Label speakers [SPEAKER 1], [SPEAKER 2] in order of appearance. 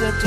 [SPEAKER 1] ချ